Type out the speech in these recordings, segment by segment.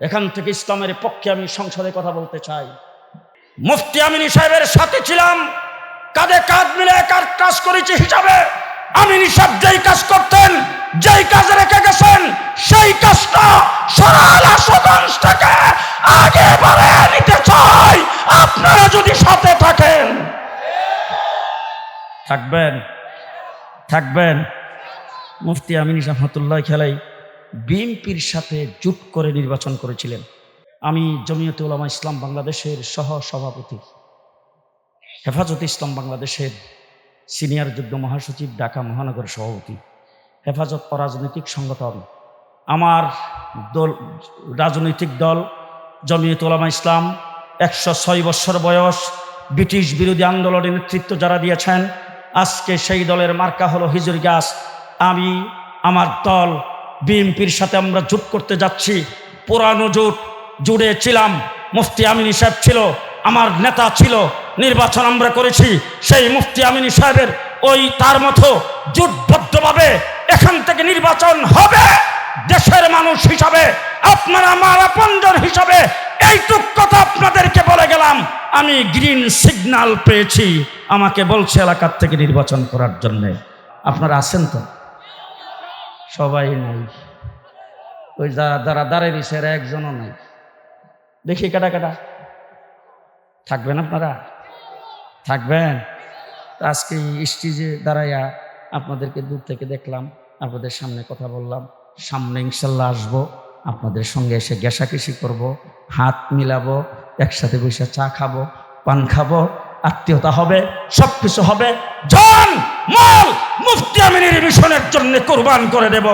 এখান থেকে ইসলামের পক্ষে আমি সংসদে কথা বলতে চাই। মুফতি আমিনী সাহেবের সাথে ছিলাম। কাঁধে কাঁধ মিলে কার কাজ করেছি হিসাবে। আমিনী সাহেব যেই কাজ করতেন, যেই কাজ রেখে গেছেন, সেই কাজটা সারা আশুগঞ্জ থেকে আগে বাড়ে নিতে চাই। আপনারা যদি সাথে থাকেন। থাকবেন। থাকবেন। মুফতি আমিনী রহমতুল্লাহ খেলাই বিএনপির সাথে জুট করে নির্বাচন করেছিলেন। আমি জমিয়তে উলামা ইসলাম বাংলাদেশের সহ সভাপতি হেফাজতে ইসলাম বাংলাদেশের সিনিয়র যুগ্ম মহাসচিব, ঢাকা মহানগর সভাপতি। হেফাজত অরাজনৈতিক সংগঠন। আমার দল, রাজনৈতিক দল, জমিয়ত উলামা ইসলাম, একশো ছয় বৎসর বয়স, ব্রিটিশ বিরোধী আন্দোলনের নেতৃত্ব যারা দিয়েছেন, আজকে সেই দলের মার্কা হলো হিজুর গাছ আমি, আমার দল বিএনপির সাথে আমরা জোট করতে যাচ্ছি। পুরানো জোট জুড়ে ছিলাম, মুফতি আমিনী সাহেব ছিল, আমার নেতা ছিল, নির্বাচন আমরা করেছি। সেই মুফতি আমিনী সাহেবের ওই তার মতো জোটবদ্ধভাবে এখান থেকে নির্বাচন হবে দেশের মানুষ হিসাবে, আপনারা আমার আপনজন হিসাবে, এইটুক কথা আপনাদেরকে বলে গেলাম। আমি গ্রিন সিগন্যাল পেয়েছি, আমাকে বলছে এলাকার থেকে নির্বাচন করার জন্যে। আপনারা আছেন তো? সবাই নাই। ওই যারা যারা দাঁড়িয়ে দিছে একজনও নাই। দেখি কাটা কাটা থাকবেন আপনারা? থাকবেন? আজকে স্টেজে দাঁড়াইয়া আপনাদেরকে দূর থেকে দেখলাম, আপনাদের সামনে কথা বললাম। সামনে ইনশাল্লাহ আসব, আপনাদের সঙ্গে এসে ঘেঁষাঘেঁষি করব, হাত মিলাবো, একসাথে বসে চা খাব, পান খাব, আত্মীয়তা হবে সব কিছু হবে। জন মল মুফতি আমিনের মিশনের জন্য কোরবান করে দেব।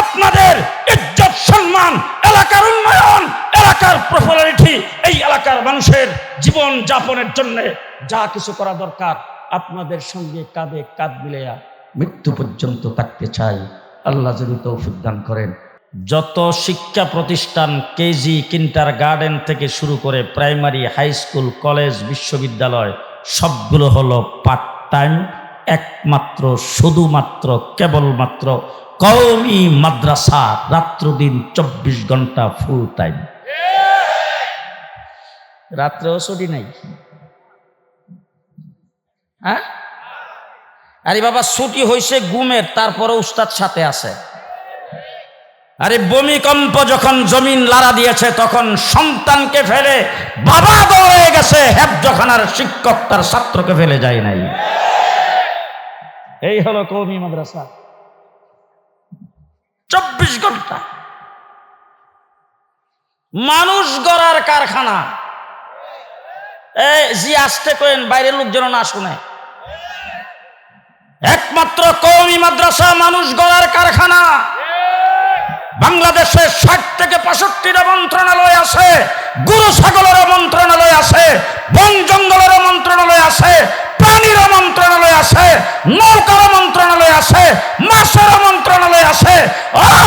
আপনাদের ইজ্জত, সম্মান, এলাকার উন্নয়ন, এলাকার প্রফুলারিটি এই এলাকার মানুষের জীবন যাপনের জন্য যা কিছু করা দরকার, আপনাদের সঙ্গে কাঁধে কাঁধ মিলিয়া মৃত্যু পর্যন্ত থাকতে চাই। আল্লাহ যদি তৌফিক দান করেন। যত শিক্ষা প্রতিষ্ঠান কেজি কিন্টার গার্ডেন থেকে শুরু করে প্রাইমারি, হাই স্কুল, কলেজ, বিশ্ববিদ্যালয়, সবগুলো হলো পার্ট টাইম একমাত্র, শুধুমাত্র, কেবলমাত্র কওমি মাদ্রাসা রাত্র দিন চব্বিশ ঘণ্টা ফুল টাইম রাত্রেও ছুটি নাই? হ্যাঁ? আরে বাবা, ছুটি হয়েছে গুমের তারপরে উস্তাদ সাথে আছে। আরে ভূমিকম্প যখন জমিন লাড়া দিয়েছে, তখন সন্তানকে ফেলে বাবা দৌড়ে গেছে, হেফজখানার শিক্ষক তার ছাত্রকে ফেলে যায় নাই। এই হলো কৌমি মাদ্রাসা। চব্বিশ ঘণ্টা। মানুষ গড়ার কারখানা। জি আসতে কেন বাইরের লোক যেন না শুনে। একমাত্র কৌমি মাদ্রাসা মানুষ গড়ার কারখানা। বাংলাদেশে ষাট থেকে পঁয়ষট্টিটা মন্ত্রণালয় আছে, গুরু ছাগলের মন্ত্রণালয় আছে, বন জঙ্গলের মন্ত্রণালয় আছে প্রাণীর মন্ত্রণালয় আছে নৌকার মন্ত্রণালয় আছে মাছের মন্ত্রণালয় আছে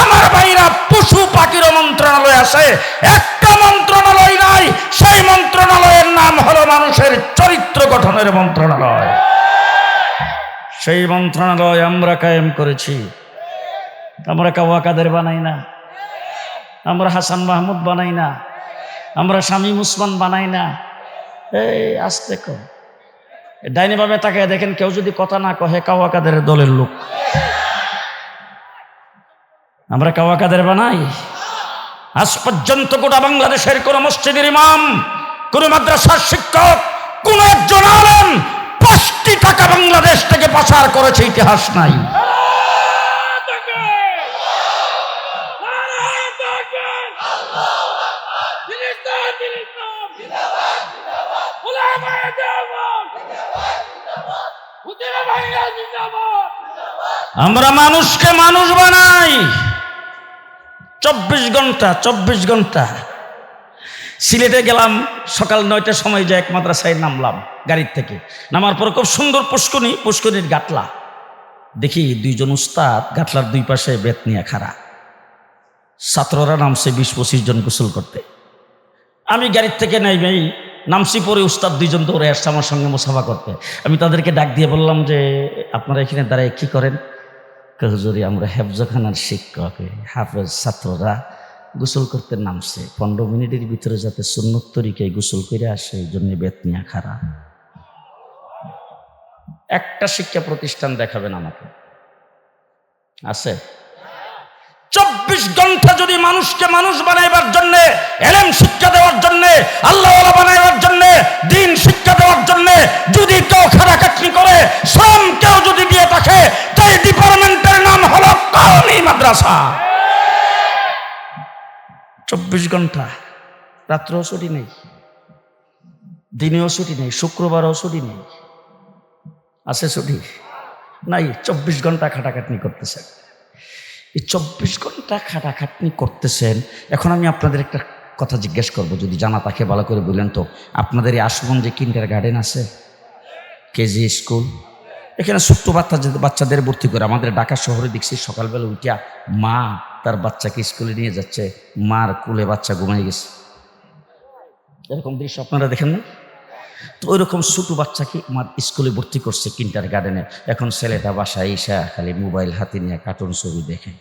আমার ভাইরা পশু পাখির মন্ত্রণালয় আছে। একটা মন্ত্রণালয় নাই, সেই মন্ত্রণালয়ের নাম হলো মানুষের চরিত্র গঠনের মন্ত্রণালয়। সেই মন্ত্রণালয় আমরা কায়েম করেছি। আমরা কাওয়া কাদের বানাই না। আমরা হাসান মাহমুদ বানাই না। আমরা শামীম উসমান বানাই না। এই আসতে কম ডাইনি ভাবে তাকে দেখেন কেউ যদি কথা না কহে কাওয়া কাদের দলের লোক? আমরা কাওয়াকাদের বানাই? আজ পর্যন্ত গোটা বাংলাদেশের কোন মসজিদের ইমাম, কোন মাদ্রাসার শিক্ষক, কোন একজন আলেম পাঁচটি টাকা বাংলাদেশ থেকে পাচার করেছে ইতিহাস নাই। আমরা মানুষকে মানুষ বানাই। চব্বিশ ঘণ্টা চব্বিশ ঘণ্টা। সিলেটে গেলাম, সকাল নয়টার সময় যে এক মাদ্রাসায় নামলাম গাড়ির থেকে। নামার পর খুব সুন্দর পুষ্কনি, পুষ্কনির গাটলা দেখি দুইজন উস্তাদ গাটলার দুই পাশে বেত নিয়ে খাড়া। ছাত্ররা নামছে বিশ পঁচিশ জন গোসল করতে। আমি গাড়ির থেকে নেই নামছি পরে উস্তাদ দুইজন দৌড়ে আসছে আমার সঙ্গে মুসাফা করতে। আমি তাদেরকে ডাক দিয়ে বললাম যে, আপনারা এখানে দাঁড়ায় কি করেন? হুজুরি, আমরা হেফজখানার শিক্ষক হাফেজ ছাত্ররা গোসল করতে নামছে। পনেরো মিনিটের ভিতরে যাতে সুন্নত তরিকায় গোসল করে আসে, এই জন্য বেতনিয়া খারাপ একটা শিক্ষা প্রতিষ্ঠান দেখাবেন আমাকে। আছে? চব্বিশ ঘণ্টা যদি মানুষকে মানুষ বানাইবার জন্য, এলেম শিক্ষা দেওয়ার জন্য আল্লাহ বানাইবার জন্য, দিন শিক্ষা দেওয়ার জন্য, যদি কেউ খাটাখাটনি করে, শ্রম কেউ মাদ্রাসা। চব্বিশ ঘণ্টা। রাত্রেও ছুটি নেই। দিনেও ছুটি নেই। শুক্রবারও ছুটি নেই। আছে ছুটি? নাই, চব্বিশ ঘণ্টা খাটাখাটনি করতেছেন। এই চব্বিশ ঘণ্টা খাটাখাটনি করতেছেন, এখন আমি আপনাদের একটা কথা জিজ্ঞেস করব, যদি জানা তাকে ভালো করে বললেন তো। আপনাদের এই আশুগঞ্জে কিন্ডার গার্ডেন আছে? KG school? এখানে ছোট্ট বাচ্চা বাচ্চাদের ভর্তি করে আমাদের ঢাকা শহরে দেখছি সকালবেলা উঠিয়া মা তার বাচ্চাকে স্কুলে নিয়ে যাচ্ছে, মার কুলে বাচ্চা ঘুমাই গেছে। এরকম দৃশ্য আপনারা দেখেন না? তো ওই রকম ছোটো বাচ্চাকে আমার স্কুলে ভর্তি করছে কিন্টার গার্ডেনে এখন ছেলেটা বাসায় এসে খালি মোবাইল হাতে নিয়ে কার্টুন ছবি দেখে।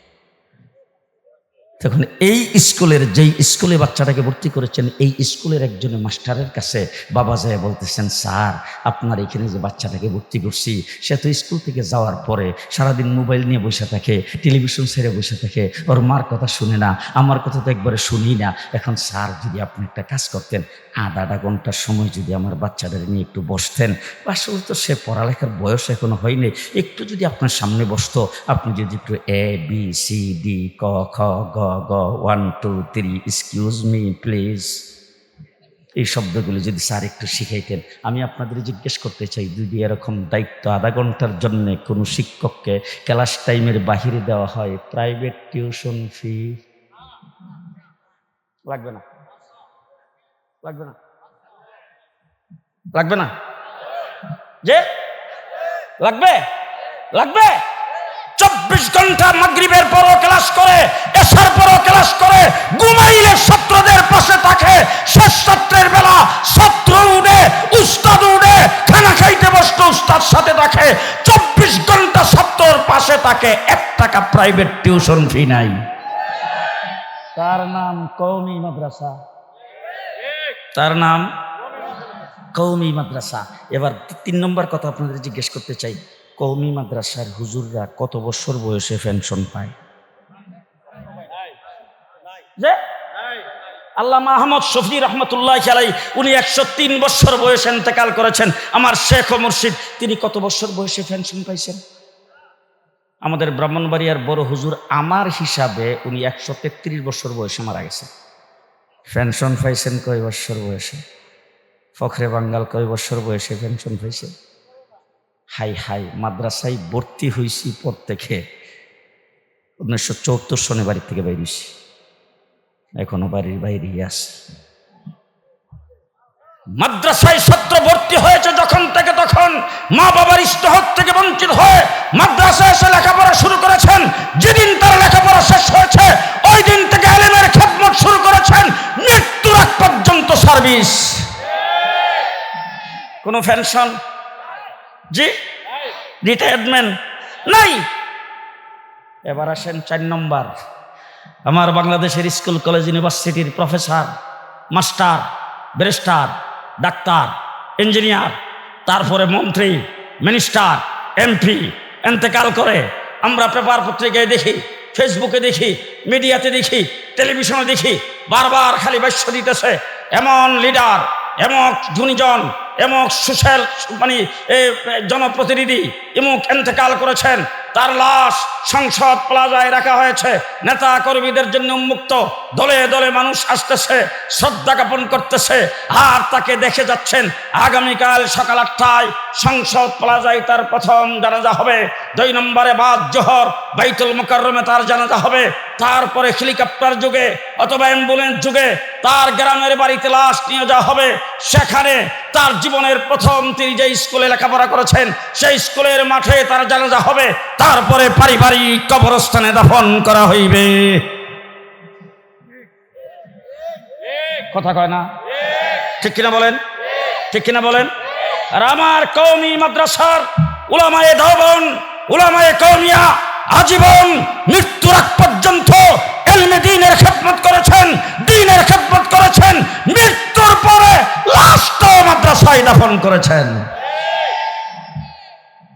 তখন এই স্কুলের যেই স্কুলে বাচ্চাটাকে ভর্তি করেছেন, এই স্কুলের একজন মাস্টারের কাছে বাবা যায় বলতেছেন, স্যার, আপনার এখানে যে বাচ্চাটাকে ভর্তি করছি, সে তো স্কুল থেকে যাওয়ার পরে সারাদিন মোবাইল নিয়ে বসে থাকে, টেলিভিশন ছেড়ে বসে থাকে। ওর মার কথা শুনে না, আমার কথা তো একবারে শুনি না। এখন স্যার যদি আপনি একটা কাজ করতেন আধা আধা ঘণ্টার সময় যদি আমার বাচ্চাদের নিয়ে একটু বসতেন, আসলে তো সে পড়ালেখার বয়স এখনও হয়নি। একটু যদি আপনার সামনে বসতো, আপনি যদি একটু এ বি সি ডি ক, খ, গ গ, one, two, three, excuse me, please. এই শব্দগুলো যদি স্যার একটু শিখাইতেন, আমি আপনাদের জিজ্ঞেস করতে চাই, যদি এরকম দায়িত্ব আধা ঘণ্টার জন্য কোনো শিক্ষককে ক্লাস টাইমের বাহিরে দেওয়া হয়, প্রাইভেট টিউশন ফি? লাগবে না। লাগবে না। লাগবে না। যে? লাগবে? লাগবে? চব্বিশ ঘণ্টা মাগরিবের পরও ক্লাস করে এসার পরও ক্লাস করে ঘুমাইলে ছাত্রদের পাশে থাকে শেষ ছাত্রের বেলা ছাত্র উঠে উস্তাদ উঠে খানা খাইতে বসতো উস্তাদ সাথে থাকে চব্বিশ ঘণ্টা ছাত্রর পাশে থাকে এক টাকা প্রাইভেট টিউশন ফি নাই। তার নাম কৌমি মাদ্রাসা। তার নাম কৌমি মাদ্রাসা। এবার তিন নম্বর কথা আপনাদের জিজ্ঞেস করতে চাই। কৌমি মাদ্রাসার হুজুররা কত বছর বয়সে পেনশন পায়? যে? আল্লাহ আহমদ শফি রহমতুল্লাহ খেলাই উনি একশো তিন বছর বয়সে ইন্তেকাল করেছেন। আমার শেখ মুর্শিদ, তিনি কত বছর বয়সে পেনশন পাইছেন? আমাদের ব্রাহ্মণবাড়িয়ার বড় হুজুর আমার হিসাবে উনি একশো তেত্রিশ বছর বয়সে মারা গেছে পেনশন পাইছেন কয় বছর বয়সে? ফখরে বাঙ্গাল কয় বছর বয়সে পেনশন পাইছে হাই হাই, মাদ্রাসায় ভর্তি হয়েছি পর থেকে উনিশশো চৌত্তর সনে বাড়ির থেকে বেরিয়েছি এখনও বাড়ির বাইরেই আছে। মাদ্রাসায় ছাত্র ভর্তি হয়েছে যখন থেকে তখন মা বাবার ইষ্টহক থেকে বঞ্চিত হয়ে মাদ্রাসায় এসে লেখাপড়া শুরু করেছেন। যেদিন তার লেখাপড়া শেষ হয়েছে, ওই দিন থেকে আলেমের খেদমত শুরু করেছেন। মৃত্যুর আগ পর্যন্ত সার্ভিস। কোনো পেনশন জি? রিটায়ারমেন্ট নাই! এবার আসেন চার নম্বর। আমার বাংলাদেশের স্কুল, কলেজ, ইউনিভার্সিটির প্রফেসর, মাস্টার, ব্যারিস্টার, ডাক্তার, ইঞ্জিনিয়ার, তারপরে মন্ত্রী, মিনিস্টার, এমপি, এন্তেকাল করে আমরা পেপার পত্রিকায় দেখি, ফেসবুকে দেখি, মিডিয়াতে দেখি, টেলিভিশনে দেখি, বারবার খালি বাস্য দিতেছে, এমন লিডার এমক গুণীজন এমক সুশাল মানে জনপ্রতিনিধি এমুক এন্তেকাল করেছেন। তার লাশ সংসদ প্লাজায় রাখা হয়েছে। নেতা কর্মীদের জন্য উন্মুক্ত। দলে দলে মানুষ আসতেছে, শ্রদ্ধা জ্ঞাপন করতেছে। আর তাকে দেখে যাচ্ছেন, আগামীকাল সকাল আটটায় সংসদ প্লাজায় তার প্রথম জানাজা হবে। দুই নম্বরে বাদ জোহর, বাইতুল মোকাররমে তার জানাজা হবে। তারপরে হেলিকপ্টার যুগে অথবা অ্যাম্বুলেন্স যুগে তার গ্রামের বাড়িতে লাশ নিয়ে যাওয়া হবে। সেখানে তার জীবনের প্রথম তিনি যে স্কুলে লেখাপড়া করেছেন, সেই স্কুলের মাঠে তার জানাজা হবে। তারপরে পারিবারিক কবরস্থানে দাফন করা হইবে। কথা কয় না? ঠিক কিনা বলেন? ঠিক কিনা বলেন? আর আমার কৌমি মাদ্রাসার উলামায়ে ধবন উলামায়ে কৌমিয়া আজীবন মৃত্যুর আগ পর্যন্ত এলমে দিনের খেদমত করেছেন, দিনের খেদমত করেছেন, মৃত্যুর পরে লাস্ট মাদ্রাসায় দাফন করেছেন।